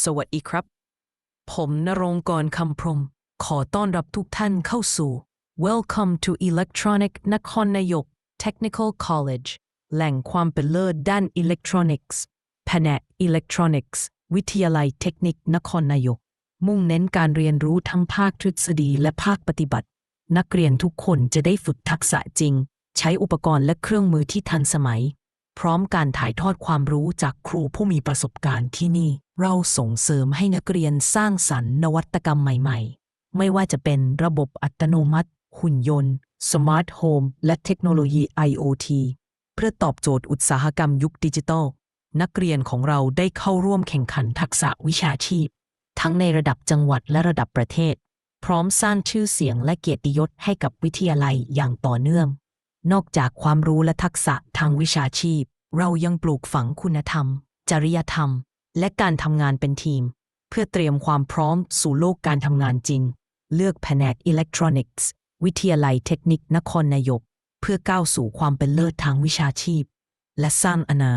สวัสดีครับ ผมนรงกรคำพรม ขอต้อนรับทุกท่านเข้าสู่ Welcome to Electronic นครนายก Technical College แหล่งความเป็นเลิศด้าน Electronics แผนก Electronics วิทยาลัยเทคนิคนครนายก มุ่งเน้นการเรียนรู้ทั้งภาคทฤษฎีและภาคปฏิบัติ นักเรียนทุกคนจะได้ฝึกทักษะจริง ใช้อุปกรณ์และเครื่องมือที่ทันสมัย พร้อมการถ่ายทอดความรู้จากครูผู้มีประสบการณ์ที่นี่ เราส่งเสริมให้นักเรียนสร้างสรรค์นวัตกรรมใหม่ๆ ไม่ว่าจะเป็นระบบอัตโนมัติ หุ่นยนต์ สมาร์ทโฮม และเทคโนโลยี IoT เพื่อตอบโจทย์อุตสาหกรรมยุคดิจิทัล นักเรียนของเราได้เข้าร่วมแข่งขันทักษะวิชาชีพ ทั้งในระดับจังหวัดและระดับประเทศ พร้อมสร้างชื่อเสียงและเกียรติยศให้กับวิทยาลัยอย่างต่อเนื่อง นอกจากความรู้และทักษะทางวิชาชีพ เรายังปลูกฝังคุณธรรม จริยธรรม และการทำงานเป็นทีม เพื่อเตรียมความพร้อมสู่โลกการทำงานจริง เลือกแผนกอิเล็กทรอนิกส์ วิทยาลัยเทคนิคนครนายก เพื่อก้าวสู่ความเป็นเลิศทางวิชาชีพ และสร้างอนา